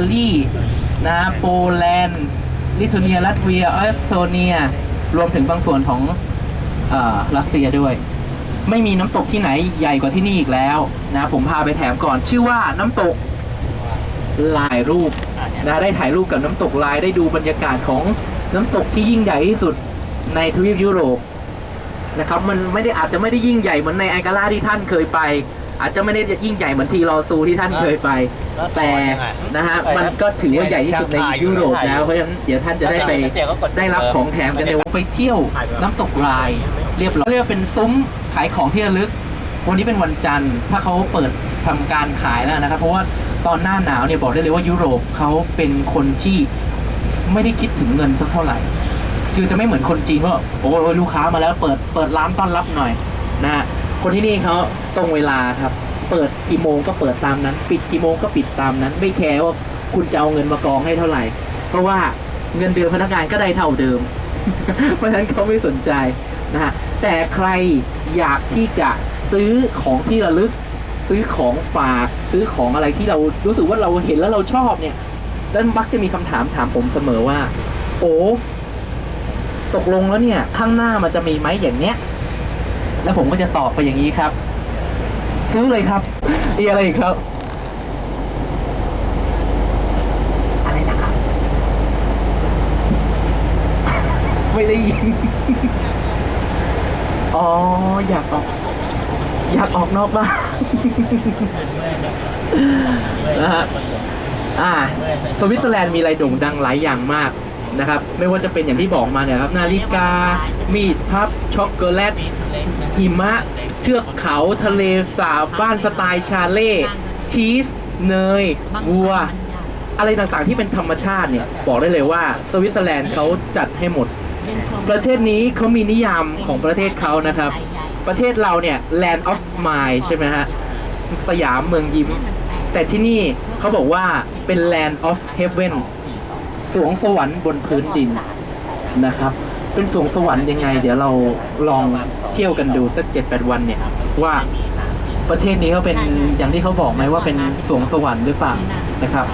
าลีนะโปแลนด์ลิทัวเนียลัตเวียออสโตเนีย รวมถึงบางส่วนของรัสเซียด้วย ไม่มีน้ำตกที่ไหนใหญ่กว่าที่นี่อีกแล้วนะผมพาไปแถมก่อนชื่อว่าน้ำตกลายรูปนะได้ถ่ายรูปกับน้ำตกลายได้ดูบรรยากาศของน้ำตกที่ยิ่งใหญ่ที่สุดในทวีปยุโรปนะครับมันไม่ได้อาจจะไม่ได้ยิ่งใหญ่เหมือนในไอการ่าที่ท่านเคยไป อาจจะไม่ได้ยิ่งใหญ่เหมือนทีรอซูที่ท่านเคยไป แต่นะฮะมันก็ถือว่าใหญ่ที่สุดในยุโรปแล้วเพราะฉะนั้นเดี๋ยวท่านจะได้ไปได้รับของแถมกันในวันไปเที่ยวน้ำตกลาย เรียบร้อยเรียกว่าเป็นซุ้มขายของที่ระลึก วันนี้เป็นวันจันทร์ถ้าเขาเปิดทำการขายแล้วนะครับ เพราะว่าตอนหน้าหนาวเนี่ยบอกได้เลยว่ายุโรปเขาเป็นคนที่ไม่ได้คิดถึงเงินสักเท่าไหร่คือจะไม่เหมือนคนจีนว่าโอ้ยลูกค้ามาแล้วเปิดเปิดร้านต้อนรับหน่อยนะฮะ คนที่นี่เขาตรงเวลาครับ เปิดกี่โมงก็เปิดตามนั้น ปิดกี่โมงก็ปิดตามนั้น ไม่แคร์ว่าคุณจะเอาเงินมากองให้เท่าไหร่ เพราะว่าเงินเดือนพนักงานก็ได้เท่าเดิม เพราะฉะนั้นเขาไม่สนใจนะฮะแต่ใครอยากที่จะซื้อของที่ระลึก ซื้อของฝากซื้อของอะไรที่เรารู้สึกว่าเราเห็นแล้วเราชอบเนี่ยแล้วมักจะมีคำถามถามผมเสมอว่า โอ้ตกลงแล้วเนี่ย ข้างหน้ามันจะมีไหมอย่างเนี้ย แล้วผมก็จะตอบไปอย่างนี้ครับ ซื้อเลยครับมีอะไรอีกครับ อะไรนะครับ ไม่ได้ยิน อ๋อ อยากออก อยากออกนอกบ้านนะฮะอ่า สวิตเซอร์แลนด์มีอะไรโด่งดังหลายอย่างมากนะครับ ไม่ว่าจะเป็นอย่างที่บอกมาเนี่ยครับ นาฬิกา มีดพับ ช็อกโกแลต หิมะเทือกเขาทะเลสาบบ้านสไตล์ชาเล่ ชีส เนยวัว อะไรต่างๆที่เป็นธรรมชาติเนี่ย บอกได้เลยว่าสวิตเซอร์แลนด์เขาจัดให้หมด ประเทศนี้เขามีนิยามของประเทศเขานะครับ ประเทศเราเนี่ย land of smile ใช่ไหมฮะ สยามเมืองยิ้ม แต่ที่นี่เขาบอกว่าเป็น land of heaven สวงสวรรค์บนพื้นดินนะครับ เป็นสวงสวรรค์ยังไง เดี๋ยวเราลอง เที่ยวกันดูสักเจ็ดแปดวันเนี่ย ว่าประเทศนี้เขาเป็นอย่างที่เขาบอกไหมว่าเป็นสวงสวรรค์หรือเปล่านะครับ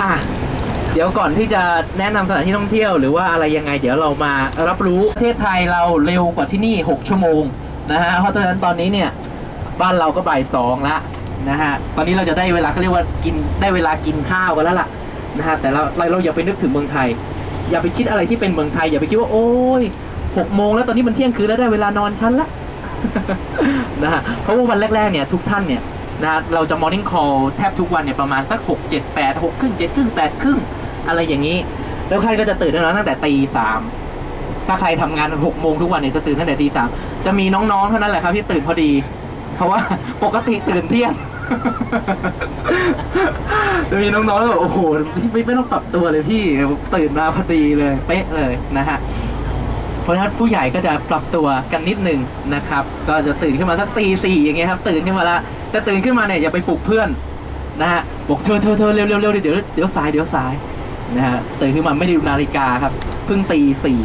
อะเดี๋ยวก่อนที่จะแนะนำสถานที่ท่องเที่ยวหรือว่าอะไรยังไง เดี๋ยวเรามารับรู้ประเทศไทยเราเร็วกว่าที่นี่ 6 ชั่วโมงนะฮะเพราะฉะนั้นตอนนี้เนี่ยบ้านเราก็บ่ายสองละนะฮะตอนนี้เราจะได้เวลาเขาเรียกว่ากินได้เวลากินข้าวกันแล้วล่ะนะฮะแต่เราเราเราอย่าไปนึกถึงเมืองไทย อย่าไปคิดอะไรที่เป็นเมืองไทย อย่าไปคิดว่าโอ้ย หกโมงแล้วตอนนี้มันเที่ยงคืนแล้วได้เวลานอนชั้นละนะฮะเพราะว่าวันแรกๆเนี่ยทุกท่านเนี่ยนะเราจะ morning call แทบทุกวันเนี่ยประมาณสักหกเจ็ดแปดหกครึ่งเจ็ดครึ่งแปดครึ่งอะไรอย่างนี้ แล้วใครก็จะตื่นแล้วตั้งแต่ตีสามถ้าใครทำงานหกโมงทุกวันเนี่ยจะตื่นตั้งแต่ตีสามจะมีน้องๆเท่านั้นแหละครับที่ตื่นพอดี เพราะว่าปกติตื่นเที่ยงจะมีน้องๆที่แบบโอ้โหไม่ไม่ต้องปรับตัวเลยพี่ตื่นมาพอดีเลยเป๊ะเลยนะฮะ เพราะฉะนั้นผู้ใหญ่ก็จะปรับตัวกันนิดนึงนะครับ ก็จะตื่นขึ้นมาสักตีสี่อย่างเงี้ยครับตื่นขึ้นมาละแต่ตื่นขึ้นมาเนี่ยอย่าไปปลุกเพื่อนนะฮะบอกเธอเธอเธอเร็วเร็วเร็วเดี๋ยวเดี๋ยวสายเดี๋ยวสายนะฮะตื่นขึ้นมาไม่ได้ดูนาฬิกาครับเพิ่งตีสี่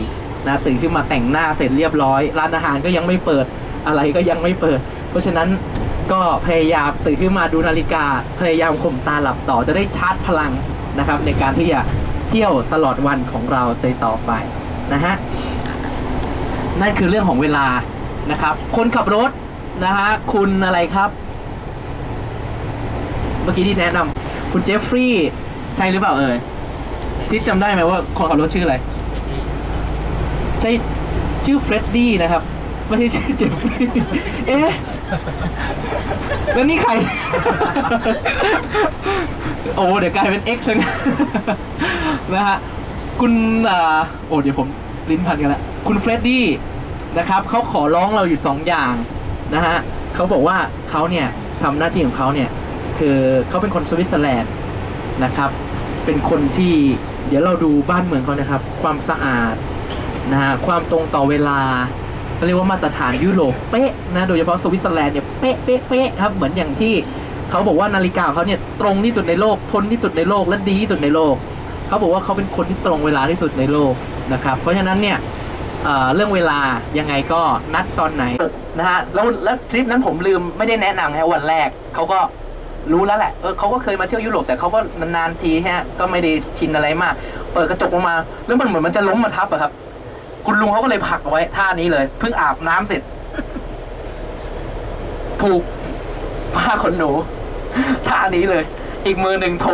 นะตื่นขึ้นมาแต่งหน้าเสร็จเรียบร้อย ร้านอาหารก็ยังไม่เปิดอะไรก็ยังไม่เปิด เพราะฉะนั้นก็พยายามตื่นขึ้นมาดูนาฬิกา พยายามข่มตาหลับต่อจะได้ชาร์จพลังนะครับ ในการที่จะเที่ยวตลอดวันของเราต่อไปนะฮะ นั่นคือเรื่องของเวลานะครับ คนขับรถนะฮะคุณอะไรครับ เมื่อกี้ที่แนะนำคุณเจฟฟรีย์ใช่หรือเปล่าเอ่ยที่จำได้ไหมว่าคนขับรถชื่ออะไร ใช่ชื่อเฟรดดี้นะครับ ไม่ใช่ชื่อเจฟฟรีย์เอ๊ะแล้วนี่ใคร โอ้ เดี๋ยวกลายเป็น X เลยนะนะฮะ คุณอ่าโอ้ เดี๋ยวผม ลิ้นพันกันแล้วคุณเฟรดดี้นะครับเขาขอร้องเราอยู่สองอย่างนะฮะเขาบอกว่าเขาเนี่ยทำหน้าที่ของเขาเนี่ยคือเขาเป็นคนสวิตเซอร์แลนด์นะครับ เป็นคนที่เดี๋ยวเราดูบ้านเมืองเขานะครับ ความสะอาดนะฮะความตรงต่อเวลาเขาเรียกว่ามาตรฐานยุโรปเป๊ะนะโดยเฉพาะสวิตเซอร์แลนด์เนี่ยเป๊ะเป๊ะเป๊ะครับเหมือนอย่างที่เขาบอกว่านาฬิกาเขาเนี่ยตรงที่สุดในโลกทนที่สุดในโลกและดีที่สุดในโลกเขาบอกว่าเขาเป็นคนที่ตรงเวลาที่สุดในโลก นะครับ เพราะฉะนั้นเนี่ยเเรื่องเวลายังไงก็นัดตอนไหนนะฮะแล้วแล้วทริปนั้นผมลืมไม่ได้แนะนำให้วันแรกเขาก็รู้แล้วแหละเออเขาก็เคยมาเที่ยวยุโรปแต่เขาก็นานๆทีฮะก็ไม่ได้ชินอะไรมาก เปิดกระจกออกมา แล้วมันเหมือนมันจะล้มมาทับอะครับ คุณลุงเขาก็เลยผลักเอาไว้ท่านี้เลยเพิ่งอาบน้ำเสร็จผูกผ้าขนหนูท่านี้เลย อีกมือหนึ่งโทร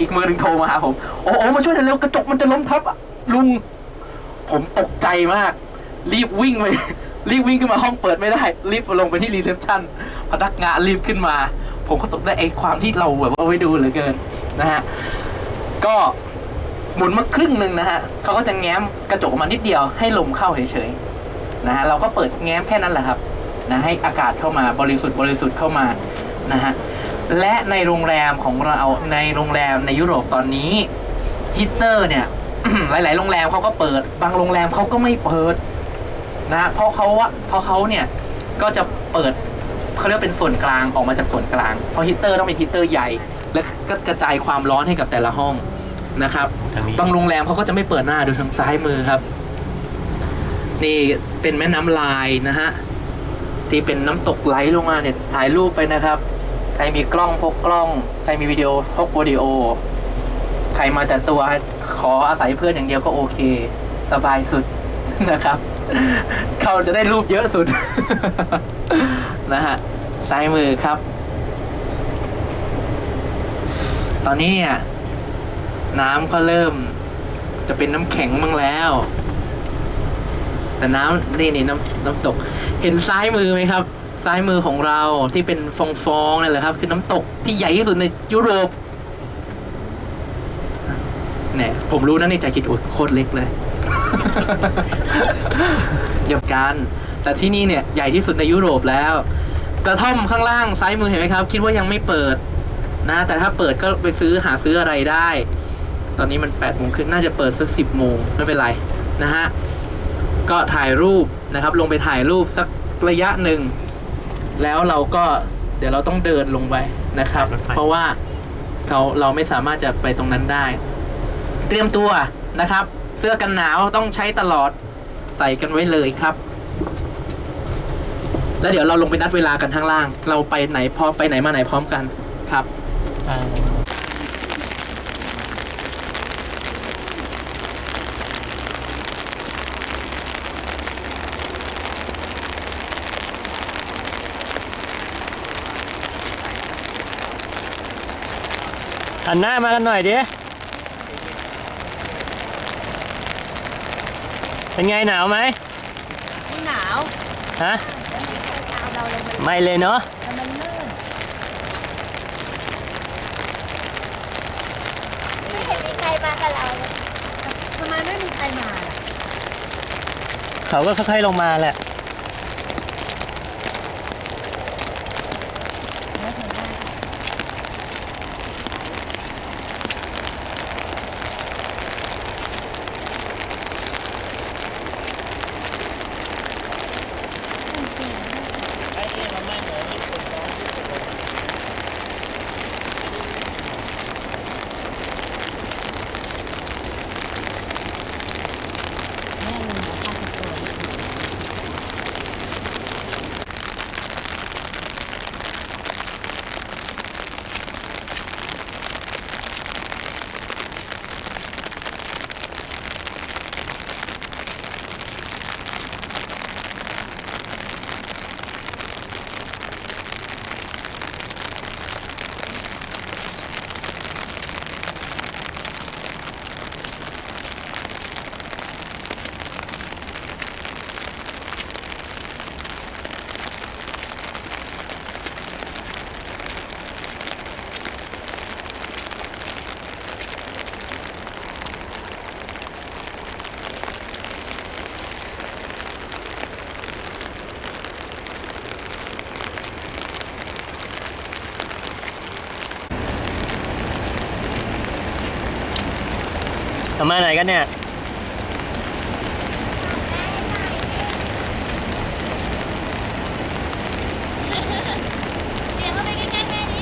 อีกมือหนึ่งโทรมาหาผม โอ้โหมาช่วยหน่อยเร็วกระจกมันจะล้มทับอะ ลุง ผมตกใจมาก รีบวิ่งไป รีบวิ่งขึ้นมาห้องเปิดไม่ได้ รีบลงไปที่รีเซพชันพนักงานรีบขึ้นมา ผมก็ตกได้ไอ้ความที่เราแบบว่าไว้ดูเหลือเกินนะฮะ ก็หมุนมาครึ่งหนึ่งนะฮะเขาก็จะแง้มกระจกออกมานิดเดียวให้ลมเข้าเฉยๆนะฮะเราก็เปิดแง้มแค่นั้นแหละครับนะให้อากาศเข้ามาบริสุทธิ์บริสุทธิ์เข้ามานะฮะและในโรงแรมของเราในโรงแรมในยุโรปตอนนี้ฮีตเตอร์เนี่ย หลาย ๆ โรงแรมเขาก็เปิด บางโรงแรมเขาก็ไม่เปิดนะฮะเพราะเขาว่าเพราะเขาเนี่ยก็จะเปิดเขาเรียกว่าเป็นส่วนกลางออกมาจากส่วนกลาง เพราะฮีตเตอร์ต้องเป็นฮีตเตอร์ใหญ่ และก็กระจายความร้อนให้กับแต่ละห้องนะครับทางนี้ บางโรงแรมเขาก็จะไม่เปิดหน้าดูทางซ้ายมือครับ นี่เป็นแม่น้ำลายนะฮะที่เป็นน้ำตกไหลลงมาเนี่ยถ่ายรูปไปนะครับ ใครมีกล้องพกกล้อง ใครมีวิดีโอพกวิดีโอ ใครมาแต่ตัวขออาศัยเพื่อนอย่างเดียวก็โอเค สบายสุดนะครับ เขาจะได้รูปเยอะสุด นะฮะซ้ายมือครับ ตอนนี้เนี่ยน้ำก็เริ่ม จะเป็นน้ำแข็งบ้างแล้ว แต่น้ำนี่นี่น้ำน้ำตก เห็นซ้ายมือไหมครับ ซ้ายมือของเราที่เป็นฟองๆนั่นแหละครับ คือน้ำตกที่ใหญ่ที่สุดในยุโรป เนี่ยผมรู้นะในใจคิดโอ้ยโคตรเล็กเลยหยบกัน แต่ที่นี่เนี่ยใหญ่ที่สุดในยุโรปแล้ว กระท่อมข้างล่างซ้ายมือเห็นไหมครับ คิดว่ายังไม่เปิดนะ แต่ถ้าเปิดก็ไปซื้อหาซื้ออะไรได้ ตอนนี้มัน8ปดโมงครึ่งน่าจะเปิดสักสิบโมงไม่เป็นไรนะฮะ ก็ถ่ายรูปนะครับ ลงไปถ่ายรูปสักระยะหนึ่ง แล้วเราก็เดี๋ยวเราต้องเดินลงไปนะครับรถไฟเพราะว่าเราเราไม่สามารถจะไปตรงนั้นได้ เตรียมตัวนะครับ เสื้อกันหนาวต้องใช้ตลอดใส่กันไว้เลยครับ แล้วเดี๋ยวเราลงไปนัดเวลากันข้างล่าง เราไปไหนพร้อมไปไหนมาไหนพร้อมกันครับหันหน้ามากันหน่อยดิ เป็นไงหนาวไหมไม่หนาวฮะตามเราเลยมันไม่เลยเนาะมันลื่นไม่เห็นมีใครมากับเราเลยทำไมไม่มีใครมาล่ะเขาก็ค่อยๆลงมาแหละ ทำมาไหนกันเนี่ย เดี๋ยวเข้าไปใกล้ๆแม่ดิ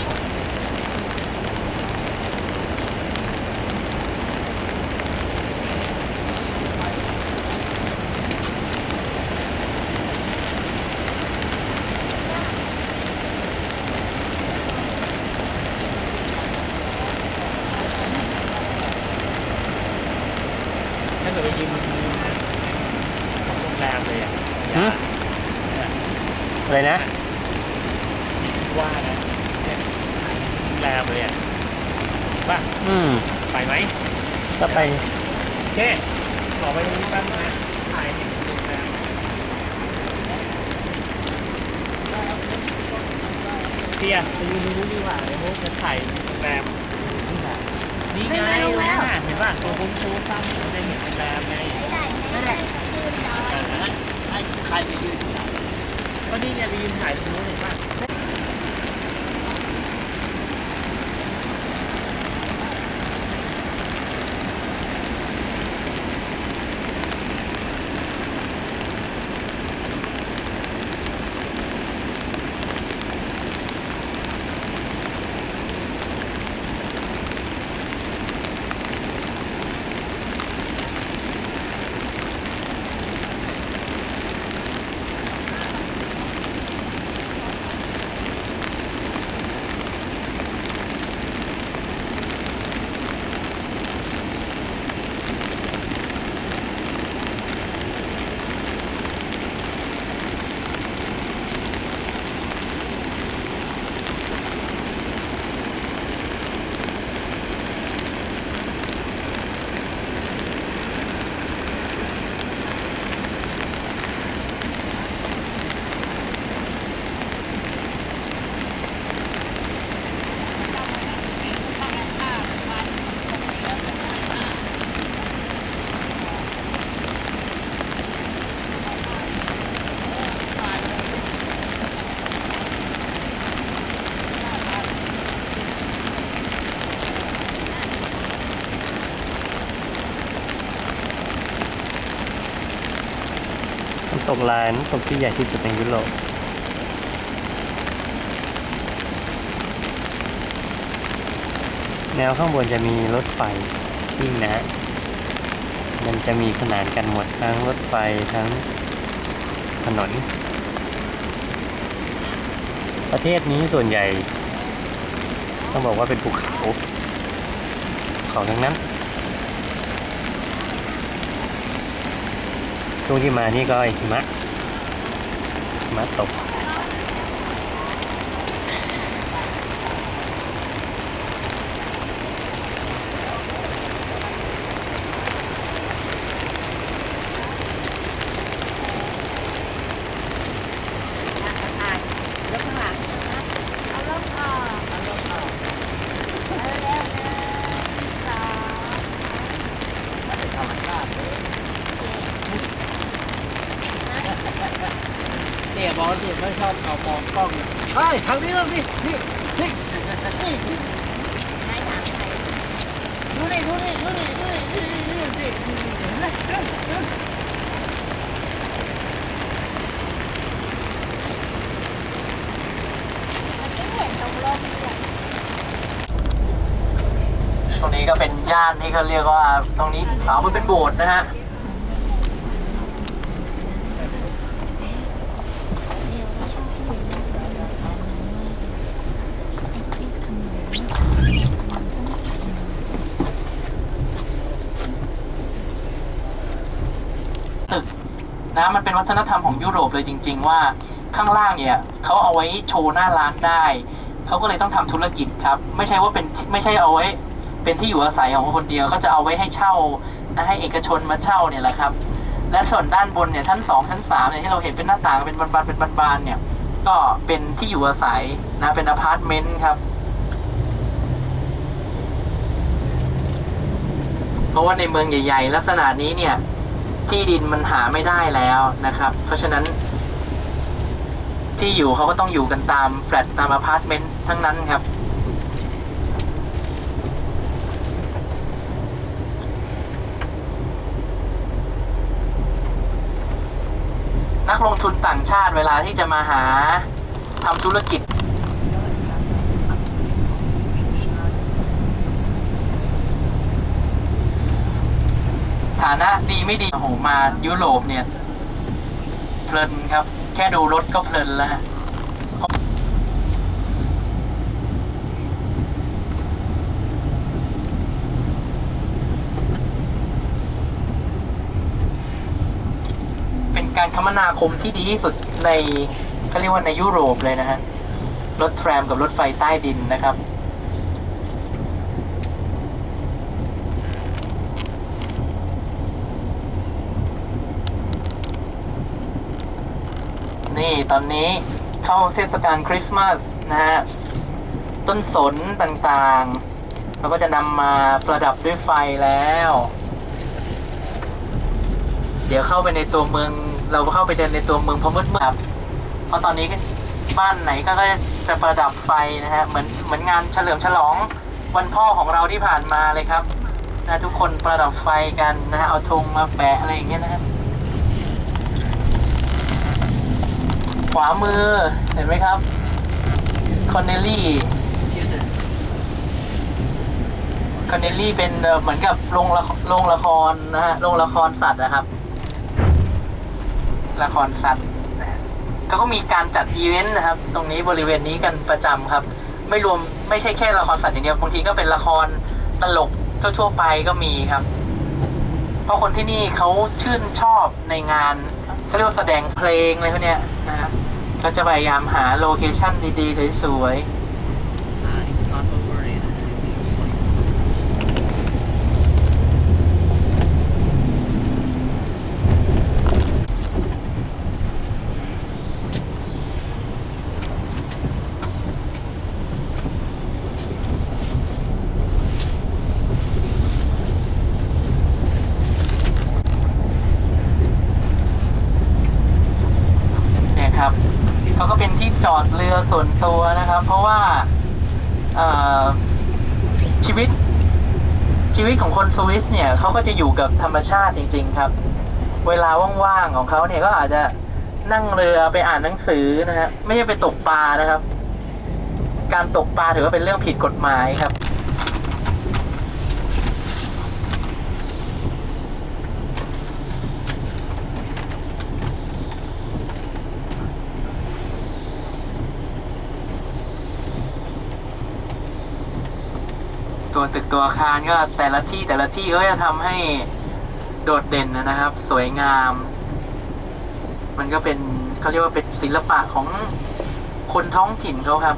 เกิดไปยืนโรงแรมเลยอะอะไรนะ คิดว่านะเนี่ยโรงแรมเลยอะป่ะอืมไปไหมก็ไปเจ๊ขอไปตรงนี้แป๊บนะถ่ายให้โรงแรมเตี้ยไปยืนตรงนู้นดีกว่าเดี๋ยวพวกจะถ่ายโรงแรม นี่ไงตรงนั้นน่ะเห็นป่ะตัวคุ้นๆตั้งอยู่ในเห็นโรงแรมไงนั่นแหละชื่อจอยใครไปยืนก็นี่ไงไปยืนถ่ายตรงนู้นเห็นป่ะ น้ำตกลาน้ำตกที่ใหญ่ที่สุดในยุโรปแนวข้างบนจะมีรถไฟวิ่งนะฮะมันจะมีขนานกันหมดทั้งรถไฟทั้งถนน ประเทศนี้ส่วนใหญ่ ต้องบอกว่าเป็นภูเขา เขาทั้งนั้น ช่วงที่มานี่ก็หิมะหิมะตก อ่านยกข้างหลังเอาลงออกเอาลงออกเร็วเร็วหนึ่งสอง เนี่ยบอสเนี่ยไม่ชอบเอามองกล้องเฮ้ยทางนี้บ้างสินี่นี่นี่ ให้ถามใคร ดูนี่ดูนี่ดูนี่ดูนี่ดูนี่ดูนี่เห็นไหม มันไม่เห็นตรงลมเลย ต รงนี้ก็เป็นย่านที่เขาเรียกว่าตรงนี้ขาวมันเป็นโบสถ์นะฮะตึกนะมันเป็นวัฒนธรรมของยุโรปเลยจริง ๆ ว่าข้างล่างเนี่ยเขาเอาไว้โชว์หน้าร้านได้ เขาก็เลยต้องทำธุรกิจครับ ไม่ใช่ว่าเป็นไม่ใช่เอาไว้ เป็นที่อยู่อาศัยของคนเดียวเขาจะเอาไว้ให้เช่าให้เอกชนมาเช่าเนี่ยแหละครับ และส่วนด้านบนเนี่ยชั้นสองชั้นสามเนี่ยที่เราเห็นเป็นหน้าต่างเป็นบานๆเป็นบานๆเนี่ยก็เป็นที่อยู่อาศัยนะเป็นอพาร์ตเมนต์ครับเพราะว่าในเมืองใหญ่ ๆ ลักษณะนี้เนี่ยที่ดินมันหาไม่ได้แล้วนะครับ เพราะฉะนั้น ที่อยู่เขาก็ต้องอยู่กันตามแฟลตตามอพาร์ตเมนต์ทั้งนั้นครับ ลงทุนต่างชาติเวลาที่จะมาหาทำธุรกิจ ฐานะดีไม่ดีโอ้โหมายุโรปเนี่ย เพลินครับ แค่ดูรถก็เพลินแล้วฮะ การคมนาคมที่ดีที่สุดในเขาเรียกว่าในยุโรปเลยนะฮะ รถแทรมกับรถไฟใต้ดินนะครับ นี่ตอนนี้เข้าเทศกาลคริสต์มาสนะฮะ ต้นสนต่างๆ เราก็จะนำมาประดับด้วยไฟแล้ว เดี๋ยวเข้าไปในตัวเมือง เราเข้าไปเดินในตัวเมืองพอมืดๆครับเพราะตอนนี้ก็บ้านไหนก็จะประดับไฟนะฮะเหมือนเหมือนงานเฉลิมฉลองวันพ่อของเราที่ผ่านมาเลยครับนะทุกคนประดับไฟกันนะฮะเอาธงมาแปะอะไรอย่างเงี้ยนะฮะขวามือเห็นไหมครับคอนเนลลี่คอนเนลลี่เป็นเอ่อเหมือนกับโรงละโรงละครนะฮะโรงละครสัตว์นะครับ ละครสัตว์นะฮะเขาก็มีการจัดอีเวนต์นะครับ ตรงนี้บริเวณนี้กันประจำครับ ไม่รวมไม่ใช่แค่ละครสัตว์อย่างเดียวบางทีก็เป็นละครตลกทั่วๆไปก็มีครับ เพราะคนที่นี่เขาชื่นชอบในงานเขาเรียกว่าแสดงเพลงอะไรพวกเนี้ยนะครับก็จะพยายามหาโลเคชั่นดีๆสวยๆเนี่ยครับเขาก็เป็นที่จอดเรือส่วนตัวนะครับ เพราะว่าชีวิตชีวิตของคนสวิสเนี่ยเขาก็จะอยู่กับธรรมชาติจริง ๆ ครับ เวลาว่างๆของเขาเนี่ยก็อาจจะนั่งเรือไปอ่านหนังสือนะฮะไม่ใช่ไปตกปลานะครับ การตกปลาถือว่าเป็นเรื่องผิดกฎหมายครับ ตัวตึกตัวอาคารก็แต่ละที่แต่ละที่ก็จะทำให้โดดเด่นนะครับ สวยงาม มันก็เป็นเขาเรียกว่าเป็นศิลปะของคนท้องถิ่นเขาครับ